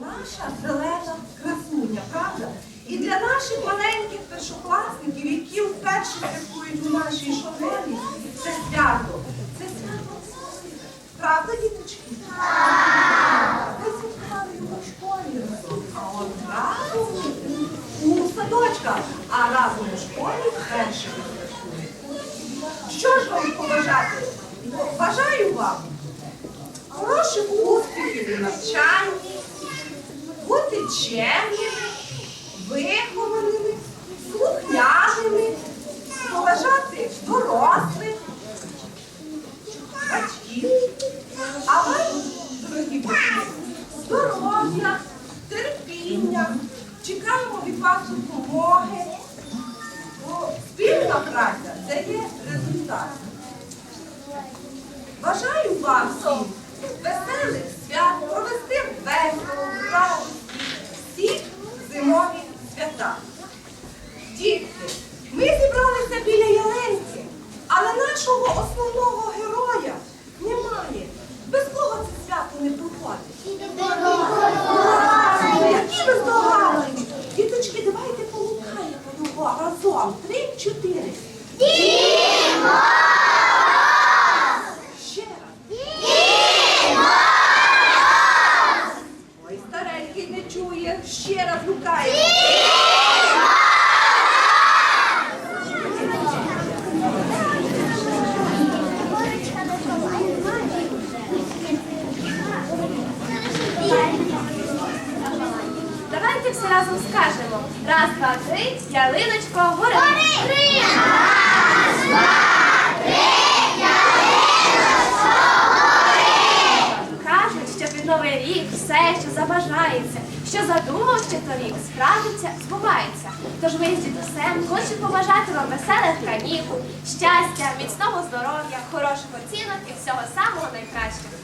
наша зелена красуня, правда? І для наших маленьких першокласників, які вперше святкують у нашій школі, це свято. Це свято особливе. Правда, діточки? Ви святкували його в школі а от разом у садочках, а разом у школі вперше ви. Що ж вам побажати? Бажаю вам хороших успіхів у навчанні, бути чемними, вихованими, слухняними, поважати дорослих, батьків. А вам, дорогі батьки, здоров'я, терпіння, чекаємо від вас допомоги. Бо спільна праця це є результат. Бажаю вам всім веселих свят, провести весело, радості, всі зимові свята. Дітки, ми зібралися біля ялинки, але нашого основного героя немає. Без кого це свято не проходить? Правильно, Які ви здогадливі? Діточки, давайте полукаємо його разом. Три, чотири. Ще раз. Ой, старенький не чує. Ще раз гукаємо. Давайте все разом скажемо. Раз, два, три, ялиночко, гори. Три! Кажуть, що під новий рік все, що забажається, що задумав ще торік, справиться, збувається. Тож ми з дідусем хочемо побажати вам веселих канікул, щастя, міцного здоров'я, хороших оцінок і всього самого найкращого.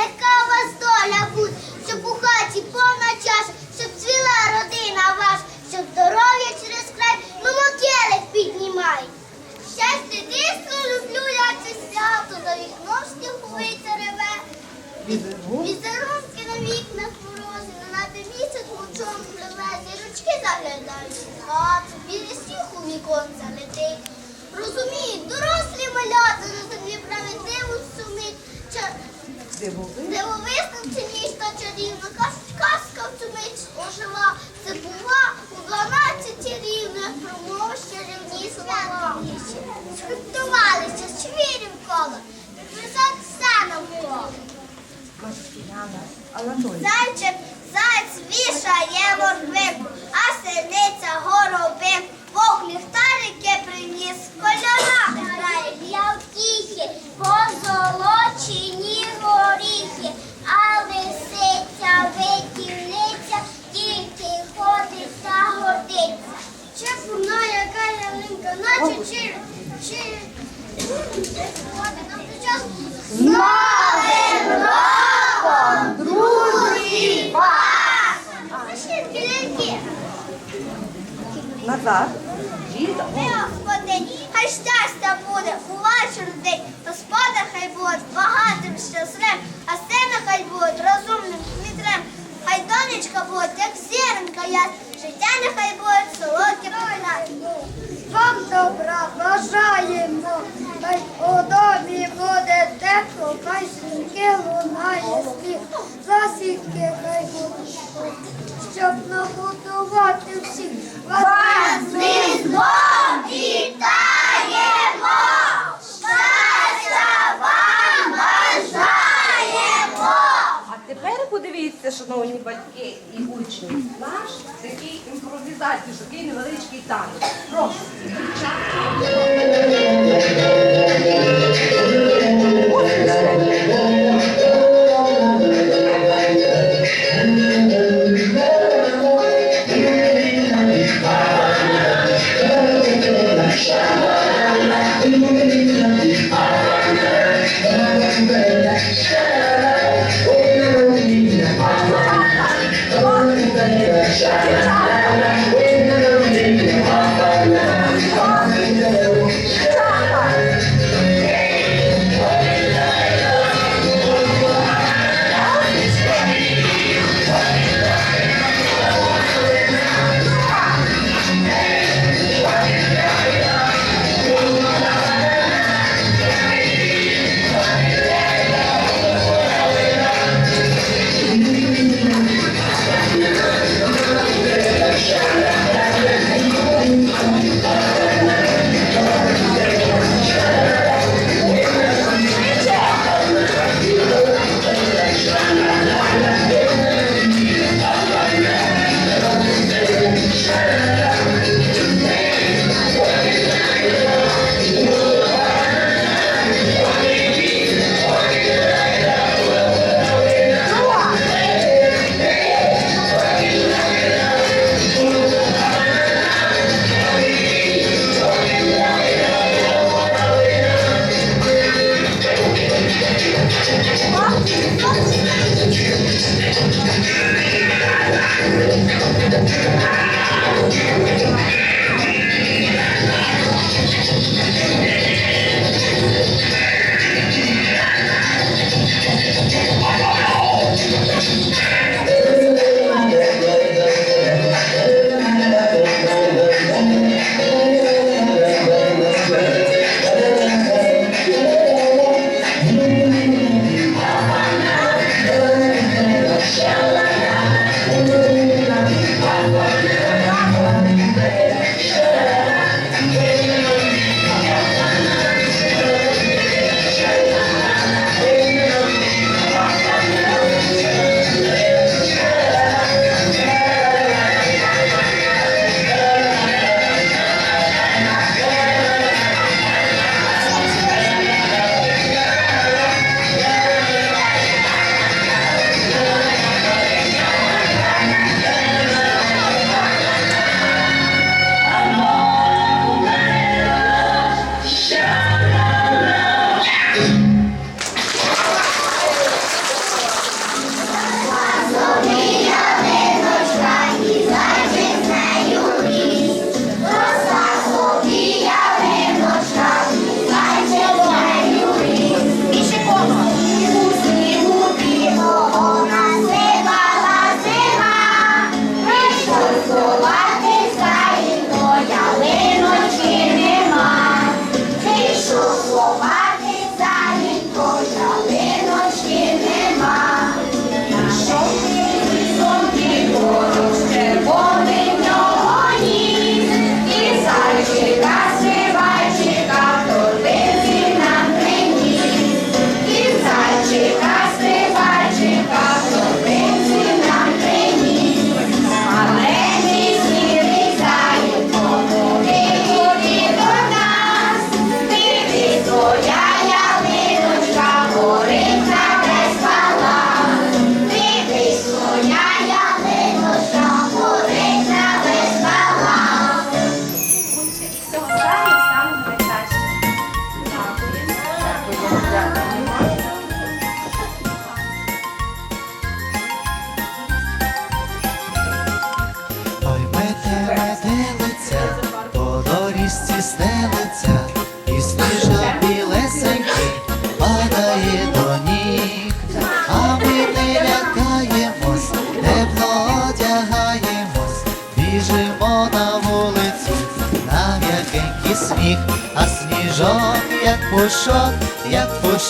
Легка у вас доля буде, щоб у хаті повна чаша, щоб цвіла родина ваша, щоб здоров'я через край, ну мотелик піднімай. Щастя, дійсно люблю я це свято, за вікном сніговиця реве. Візерунки на вікнах морози, на небі місяць лучом пливе, зірочки заглядають в хату, білий сніг у віконце летить. Розуміють, дорослі малята на землі праведливу сумить. Це ніч та чарівна, каз- казка в цю мить ожила. Це була у дванадцяті рівних промов чарівні слова. Скриптувалися щвірі вколо, підвисать все навколо. Зайчик, зайць вішає морквинку, а синиця горобин. Бог ліхтарики приніс, кольорами грає для втіхи, позолочені горіхи, а лисиця витівниця тільки ходить та годиться. Чепурна, яка ялинка, наче чир, чир. Ходить нам час. З Новим роком, друзі, вас! Назад. Родині. Господа хай буде багатим щасливим, а сина хай буде розумним смітрем. Хай донечка буде, як зіронька ясна, життя нехай буде солодке принад. Вам добра бажаємо, хай у домі буде тепло, хай сінки лунає спів, засідки хай будуть, щоб нагодувати всіх. Вас з Різдвом вітаємо! Щастя вам бажаємо! А тепер подивіться, шановні батьки і учні, наш такий імпровізацій, такий невеличкий танець. Прошу.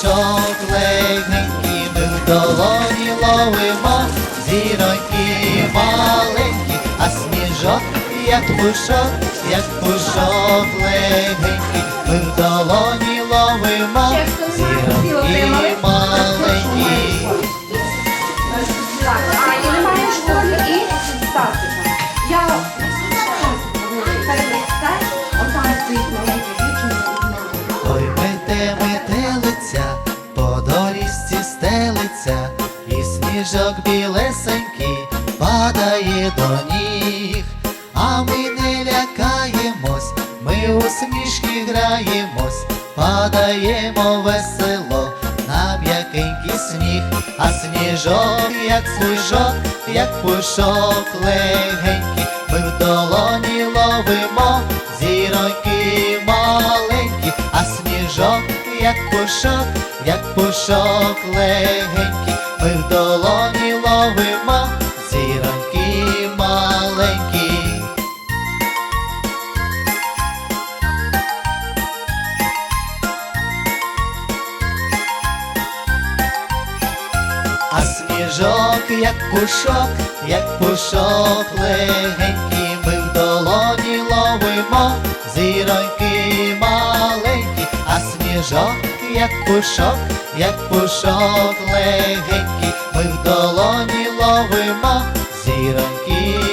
Пушок легенький, ми в долоні ловимо, зіроньки маленькі, а сніжок, як пушок, як пушок легенький, ми в долоні ловимо, зіроньки маленькі. Сніжок білесенький падає до ніг, а ми не лякаємось, ми у смішки граємось, падаємо весело на м'якенький сніг, а сніжок, як сніжок, як пушок легенький, ми в долоні ловимо як пушок, як пушок легенький, ми в долоні ловимо зіроньки маленькі. А сніжок, як пушок, як пушок легенький, ми в долоні ловимо сніжок, як пушок, як пушок легенький, ми в долоні ловимо зіроньки